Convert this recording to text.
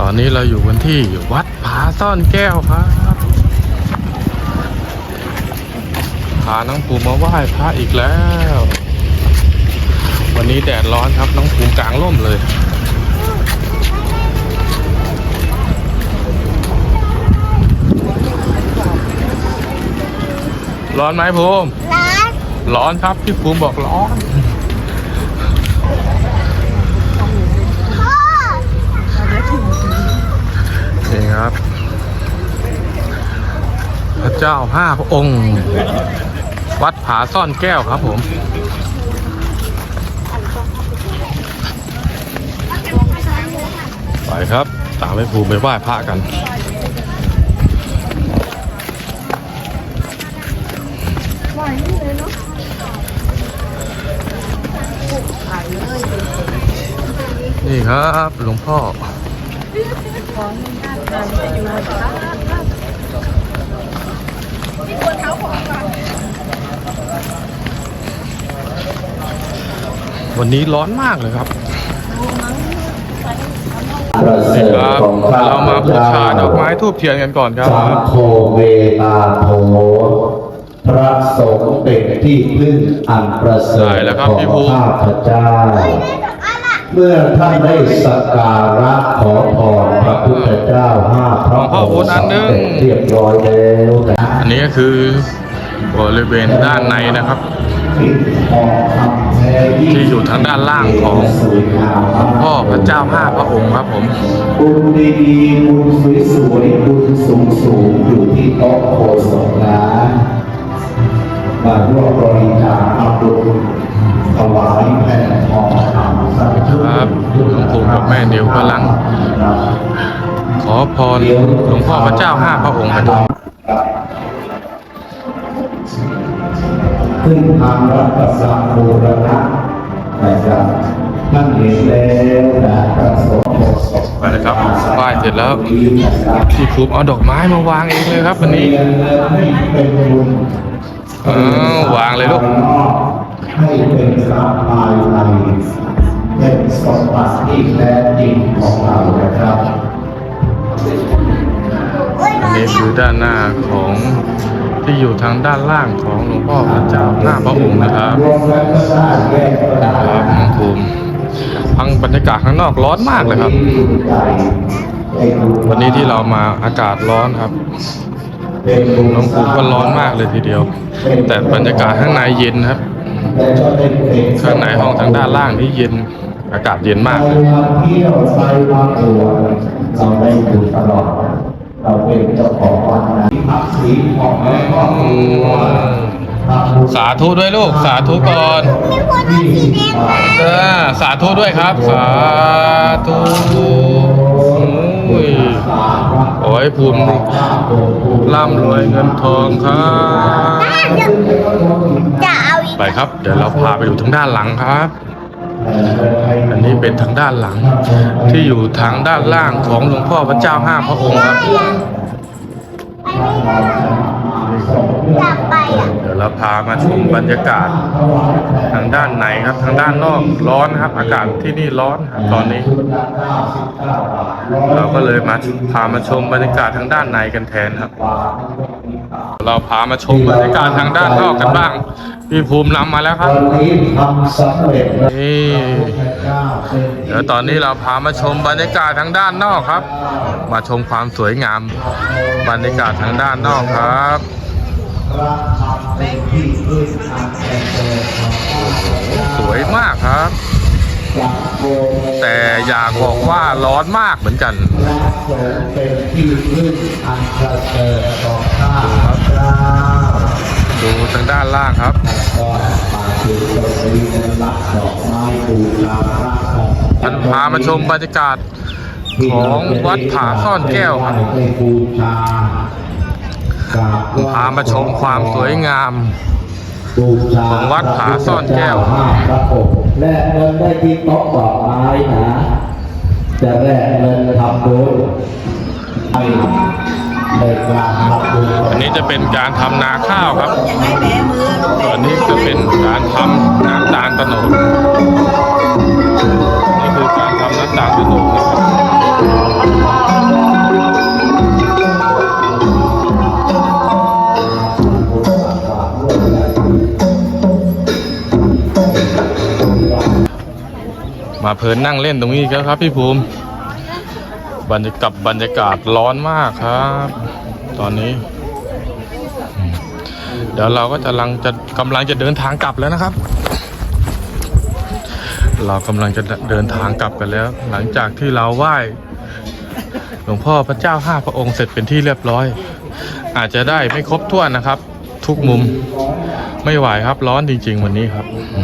ตอนนี้เราอยู่กันที่วัดผาซ่อนแก้วครับพาน้องภูมิมาไหว้พระอีกแล้ว วันนี้แดดร้อนครับน้องภูมิกลางร่มเลยร้อนไหมภูมิ ร้านร้อนครับ พี่ภูมิบอกร้อน ครับ พระเจ้าห้าพระองค์ วัดผาซ่อนแก้วครับผมไปครับ ตามไปภูมิไปไหว้พระกันนี่ครับหลวงพ่อ วันนี้ร้อนมากเลยครับประเสรินี่ฐครับของข้เรามาบูชาดอกไม้พระทูบเทียนกันก่อนคเจ้ารับสังโฆเวนาโทพระสงฆ์เป็นที่พึ่งอันประเสริได้ฐแล้วครับของพี่ภูมิข้าพเจ้า เมื่อท่านได้สักการะขอพรพระพุทธเจ้าห้าพระหลวงพ่อองพุทธค์อันหนึ่งสำเร็จเรียบร้อยแล้วนะอันนี้ก็คือบริเวณด้านในนะครับ ที่อยู่ทางด้านล่างของหลวงพ่อพระเจ้าห้าพระองค์ครับผมบุญดีๆบุญสวยๆบุญสูงๆอยู่ที่โต๊ะโพสกนะมาร่วมบริจาคทำบุญถวายแผ่นทอง คำสักชุดครับหลวงปู่กับแม่นิวกำลัง ขอพรหลวงพ่อพระเจ้าห้าพระองค์กันครับขึ้นทางรัฐสังบูรณะนะครับท่านเห็นแล้วนะพระสงฆ์โพสกไปเลยครับไหว้เสร็จแล้วพี่ภูมิเอาดอกไม้มาวางเองเลยครับวันนี้เป็นบุญอ้าววางเลยลูกให้เป็นทรัพย์ภายใน เป็นสมบัติที่แท้จริงของเรานะครับนนี้คือด้านหน้าของที่อยู่ทางด้านล่างของหลวงพ่อพระเจ้าหน้าพระองค์นะครับครับน้องภูมิพังบรรยากาศข้างนอกร้อนมากเลยครับ วันนี้ที่เรามาอากาศร้อนครับน้องภูมิก็ร้อนมากเลยทีเดียว แต่บรรยากาศข้างในเย็นครับ ข้างในห้องทางด้านล่างนี่เย็น อากาศเย็นมากไปเลยมาเที่ยวไปมาตัวเราได้อยู่ตลอด เราเป็นเจ้าของวันนะพักสีของแม่ครอบครัวทำบุญสาธุด้วยลูก สาธุก่อนมีคนเอาสีแดงมาเออสาธุด้วยครับ สาธุโอ้ยขอให้ภูมิร่ำรวยเงินทองครับจะเอาอีกไปครับ เดี๋ยวเราพาไปดูทางด้านหลังครับอันนี้ เป็นทางด้านหลัง ที่อยู่ทางด้านล่างของหลวงพ่อพระเจ้าห้าพระองค์ครับจะไปอะเดี๋ยวเราพามาชมบรรยากาศ ทางด้านในครับ ทางด้านนอกร้อนครับ อากาศที่นี่ร้อนครับตอนนี้ เราก็เลยมาพามาชมบรรยากาศทางด้านในกันแทนครับ เราพามาชมบรรยากาศทางด้านนอกกันบ้าง พี่ภูมินำมาแล้วครับวันนี้ทำสำเร็จแล้วนี่เดี๋ยวตอนนี้เราพามาชมบรรยากาศทางด้านนอกครับ มาชมความสวยงามบรรยากาศทางด้านนอกครับสวยมากครับ แต่อยากบอกว่าร้อนมากเหมือนกันเป็นที่พึ่งอันประเสริฐของข้าพเจ้าดู ทางด้านล่างครับก็มาถึงตรงนี้ได้รับดอกไม้บูชาพระของมันพามาชมบรรยากาศของวัดผาซ่อนแก้วครับพามาชมความสวยงามของวัดผาซ่อนแก้วห้าพระองค์และเงินได้ที่โต๊ะดอกไม้นะจะแลกเงินทำบุญ อันนี้จะเป็นการทำนาข้าวครับส่วนนี้จะเป็นการทำน้ำตาลตะนดนี่คือการทำน้ำตาลตะโนดมาเพลินนั่งเล่นตรงนี้กันครับพี่ภูมิ บรรยากาศบรรยากาศร้อนมากครับ ตอนนี้ เดี๋ยวเราก็จะลังจะกำลังจะเดินทางกลับแล้วนะครับ เรากำลังจะเดินทางกลับกันแล้ว หลังจากที่เราไหว้หลวงพ่อพระเจ้าห้าพระองค์เสร็จเป็นที่เรียบร้อย อาจจะได้ไม่ครบถ้วนนะครับ ทุกมุมไม่ไหวครับร้อนจริง ๆ วันนี้ครับอื